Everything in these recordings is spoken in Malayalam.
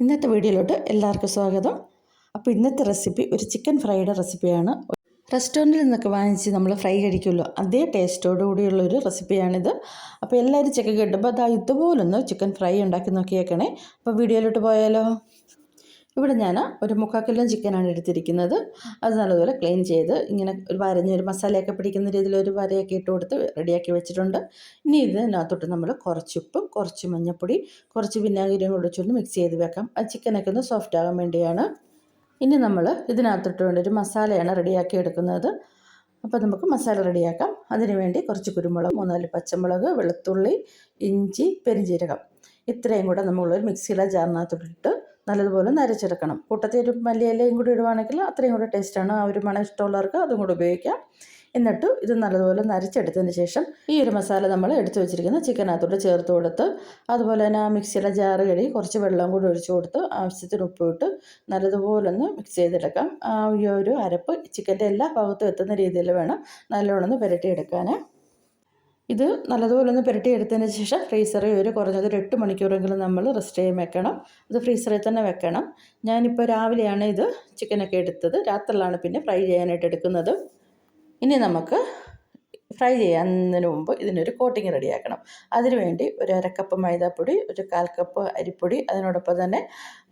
ഇന്നത്തെ വീഡിയോയിലോട്ട് എല്ലാവർക്കും സ്വാഗതം. അപ്പോൾ ഇന്നത്തെ റെസിപ്പി ഒരു ചിക്കൻ ഫ്രൈയുടെ റെസിപ്പിയാണ്. റെസ്റ്റോറന്റിൽ നിന്നൊക്കെ വാങ്ങിച്ച് നമ്മൾ ഫ്രൈ കഴിക്കുമല്ലോ അതേ ടേസ്റ്റോടു കൂടിയുള്ള ഒരു റെസിപ്പിയാണിത്. അപ്പോൾ എല്ലാവരും ചിക്കൻ കിട്ടുമ്പോൾ അതാ ഇതുപോലൊന്ന് ചിക്കൻ ഫ്രൈ ഉണ്ടാക്കി നോക്കിയേക്കണേ. അപ്പോൾ വീഡിയോയിലോട്ട് പോയാലോ? ഇവിടെ ഞാൻ ഒരു മുക്കാൽ കിലോ ചിക്കനാണ് എടുത്തിരിക്കുന്നത്. അത് നല്ലതുപോലെ ക്ലീൻ ചെയ്ത് ഇങ്ങനെ ഒരു വരഞ്ഞ് ഒരു മസാലയൊക്കെ പിടിക്കുന്ന രീതിയിൽ ഒരു വരയൊക്കെ ഇട്ട് കൊടുത്ത് റെഡിയാക്കി വെച്ചിട്ടുണ്ട്. ഇനി ഇതിനകത്തോട്ട് നമ്മൾ കുറച്ച് ഉപ്പും കുറച്ച് മഞ്ഞൾപ്പൊടി കുറച്ച് വിനാഗിരിയും കൂടെ വെച്ചൊന്ന് മിക്സ് ചെയ്ത് വെക്കാം. ആ ചിക്കനൊക്കെ ഒന്ന് സോഫ്റ്റ് ആകാൻ വേണ്ടിയാണ്. ഇനി നമ്മൾ ഇതിനകത്തോട്ട് വേണ്ട ഒരു മസാലയാണ് റെഡിയാക്കി എടുക്കുന്നത്. അപ്പോൾ നമുക്ക് മസാല റെഡിയാക്കാം അതിനുവേണ്ടി കുറച്ച് കുരുമുളക് മൂന്നാൽ പച്ചമുളക് വെളുത്തുള്ളി ഇഞ്ചി പെരിഞ്ജീരകം. ഇത്രയും കൂടെ നമ്മളൊരു മിക്സിയിലെ ജാറിനകത്തോട്ടിട്ട് നല്ലതുപോലെ നരച്ചെടുക്കണം. കൂട്ടത്തിൽ ഒരു മല്ലിയിലയും കൂടി ഇടുവാണെങ്കിൽ അത്രയും കൂടി ടേസ്റ്റാണ് ആ ഒരു മണം ഇഷ്ടമുള്ളവർക്ക് അതും കൂടി ഉപയോഗിക്കാം. എന്നിട്ട് ഇത് നല്ലതുപോലെ നരച്ചെടുത്തതിന് ശേഷം ഈ ഒരു മസാല നമ്മൾ എടുത്തു വെച്ചിരിക്കുന്ന ചിക്കനകത്തോട്ട് ചേർത്ത് കൊടുത്ത് അതുപോലെ തന്നെ ആ മിക്സിയുടെ ജാറ് കഴുകി കുറച്ച് വെള്ളം കൂടി ഒഴിച്ചു കൊടുത്ത് ആവശ്യത്തിന് ഉപ്പ് ഇട്ട് നല്ലതുപോലെ ഒന്ന് മിക്സ് ചെയ്തെടുക്കാം. ആ ഒരു അരപ്പ് ചിക്കന്റെ എല്ലാ ഭാഗത്തും എത്തുന്ന രീതിയിൽ വേണം നല്ലോണം ഒന്ന് പുരട്ടിയെടുക്കാൻ ഇത് നല്ലതുപോലെ ഒന്ന് പുരട്ടി എടുത്തതിന് ശേഷം ഫ്രീസറിൽ ഒരു കുറഞ്ഞത് ഒരു എട്ട് മണിക്കൂറെങ്കിലും നമ്മൾ റെസ്റ്റ് ചെയ്യാൻ വെക്കണം. ഇത് ഫ്രീസറിൽ തന്നെ വെക്കണം. ഞാനിപ്പോൾ രാവിലെയാണ് ഇത് ചിക്കനൊക്കെ എടുത്തത്. രാത്രിയിലാണ് പിന്നെ ഫ്രൈ ചെയ്യാനായിട്ട് എടുക്കുന്നത്. ഇനി നമുക്ക് ഫ്രൈ ചെയ്യുന്നതിന് മുമ്പ് ഇതിനൊരു കോട്ടിങ് റെഡിയാക്കണം. അതിനുവേണ്ടി ഒരു അരക്കപ്പ് മൈദാപ്പൊടി ഒരു കാൽ കപ്പ് അരിപ്പൊടി അതിനോടൊപ്പം തന്നെ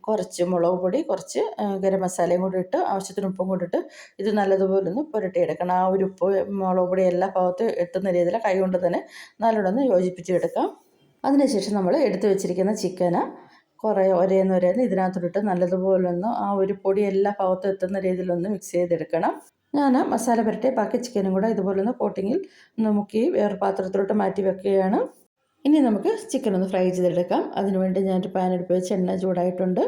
കുറച്ച് മുളക് പൊടി കുറച്ച് ഗരം മസാലയും കൂടി ഇട്ട് ആവശ്യത്തിന് ഉപ്പും കൂടി ഇട്ട് ഇത് നല്ലതുപോലെ ഒന്ന് പുരട്ടിയെടുക്കണം. ആ ഒരു ഉപ്പ് മുളക് പൊടി എല്ലാ ഭാഗത്തും എത്തുന്ന രീതിയിൽ കൈ കൊണ്ട് തന്നെ നല്ലോണം യോജിപ്പിച്ചെടുക്കാം. അതിനുശേഷം നമ്മൾ എടുത്തു വെച്ചിരിക്കുന്ന ചിക്കന് കുറേ ഒരേന്ന് ഒരേന്ന് ഇതിനകത്തോട്ടിട്ട് നല്ലതുപോലെ ഒന്ന് ആ ഒരു പൊടി എല്ലാ ഭാഗത്തും എത്തുന്ന രീതിയിലൊന്ന് മിക്സ് ചെയ്തെടുക്കണം. ഞാൻ മസാല പുരട്ടി ബാക്കി ചിക്കനും കൂടെ ഇതുപോലെ ഒന്ന് കോട്ടിങ്ങിൽ മുക്കി വേറെ പാത്രത്തിലോട്ട് മാറ്റി വെക്കുകയാണ്. ഇനി നമുക്ക് ചിക്കൻ ഒന്ന് ഫ്രൈ ചെയ്തെടുക്കാം. അതിനുവേണ്ടി ഞാനൊരു പാൻ എടുപ്പ് വെച്ച് എണ്ണ ചൂടായിട്ടുണ്ട്.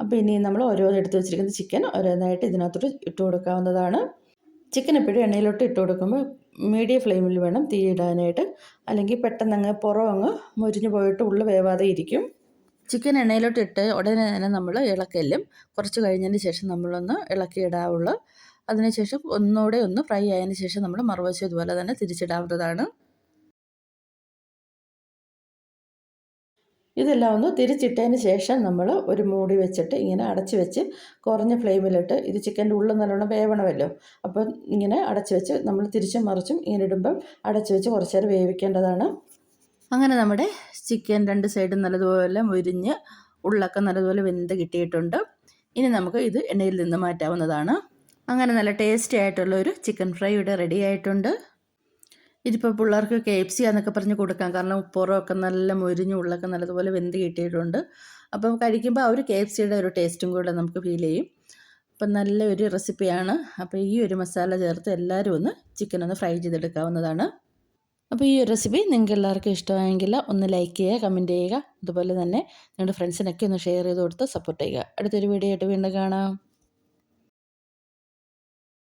അപ്പോൾ ഇനി നമ്മൾ ഓരോന്ന് എടുത്ത് വെച്ചിരിക്കുന്ന ചിക്കൻ ഓരോന്നായിട്ട് ഇതിനകത്തോട്ട് ഇട്ട് കൊടുക്കാവുന്നതാണ്. ചിക്കൻ എപ്പോഴും എണ്ണയിലോട്ട് ഇട്ട് കൊടുക്കുമ്പോൾ മീഡിയം ഫ്ലെയിമിൽ വേണം തീ ഇടാനായിട്ട്. അല്ലെങ്കിൽ പെട്ടെന്ന് അങ്ങ് പുറം അങ്ങ് മുരിഞ്ഞു പോയിട്ട് ഉള്ളു വേവാതെ ഇരിക്കും. ചിക്കൻ എണ്ണയിലോട്ട് ഇട്ട് ഉടനെ തന്നെ നമ്മൾ ഇളക്കല്ലും കുറച്ച് കഴിഞ്ഞതിന് ശേഷം നമ്മളൊന്ന് ഇളക്കിയിടാവുള്ളൂ. അതിനുശേഷം ഒന്നുകൂടെ ഒന്ന് ഫ്രൈ ആയതിനു ശേഷം നമ്മൾ മറുവശം ഇതുപോലെ തന്നെ തിരിച്ചിടാവുന്നതാണ്. ഇതെല്ലാം ഒന്ന് തിരിച്ചിട്ടതിന് ശേഷം നമ്മൾ ഒരു മൂടി വെച്ചിട്ട് ഇങ്ങനെ അടച്ച് വെച്ച് കുറഞ്ഞ ഫ്ലെയിമിലിട്ട് ഇത് ചിക്കന്റെ ഉള്ളിൽ നല്ലോണം വേവണമല്ലോ. അപ്പം ഇങ്ങനെ അടച്ച് വെച്ച് നമ്മൾ തിരിച്ചും മറിച്ചും ഇങ്ങനെ ഇടുമ്പം അടച്ച് വെച്ച് കുറച്ച് നേരം വേവിക്കേണ്ടതാണ്. അങ്ങനെ നമ്മുടെ ചിക്കൻ രണ്ട് സൈഡും നല്ലതുപോലെ മുരിഞ്ഞ് ഉള്ളൊക്കെ നല്ലതുപോലെ വെന്ത് കിട്ടിയിട്ടുണ്ട്. ഇനി നമുക്ക് ഇത് എണ്ണയിൽ നിന്ന് മാറ്റാവുന്നതാണ്. അങ്ങനെ നല്ല ടേസ്റ്റി ആയിട്ടുള്ള ഒരു ചിക്കൻ ഫ്രൈ ഇവിടെ റെഡി ആയിട്ടുണ്ട്. ഇതിപ്പോൾ പിള്ളേർക്ക് കെ എഫ് സി എന്നൊക്കെ പറഞ്ഞ് കൊടുക്കാം. കാരണം ഉപ്പുറമൊക്കെ നല്ല മൊരിഞ്ഞ ഉള്ളൊക്കെ നല്ലതുപോലെ വെന്ത് കിട്ടിയിട്ടുണ്ട്. അപ്പം കഴിക്കുമ്പോൾ ആ ഒരു കെ എഫ് സിയുടെ ഒരു ടേസ്റ്റും കൂടെ നമുക്ക് ഫീൽ ചെയ്യും. അപ്പം നല്ല ഒരു റെസിപ്പിയാണ് അപ്പോൾ ഈ ഒരു മസാല ചേർത്ത് എല്ലാവരും ഒന്ന് ചിക്കൻ ഒന്ന് ഫ്രൈ ചെയ്തെടുക്കാവുന്നതാണ്. അപ്പോൾ ഈ ഒരു റെസിപ്പി നിങ്ങൾക്ക് എല്ലാവർക്കും ഇഷ്ടമായെങ്കിൽ ഒന്ന് ലൈക്ക് ചെയ്യുക കമന്റ് ചെയ്യുക. അതുപോലെ തന്നെ നിങ്ങളുടെ ഫ്രണ്ട്സിനൊക്കെ ഒന്ന് ഷെയർ ചെയ്ത് കൊടുത്ത് സപ്പോർട്ട് ചെയ്യുക. അടുത്തൊരു വീഡിയോ ആയിട്ട് വീണ്ടും കാണാം.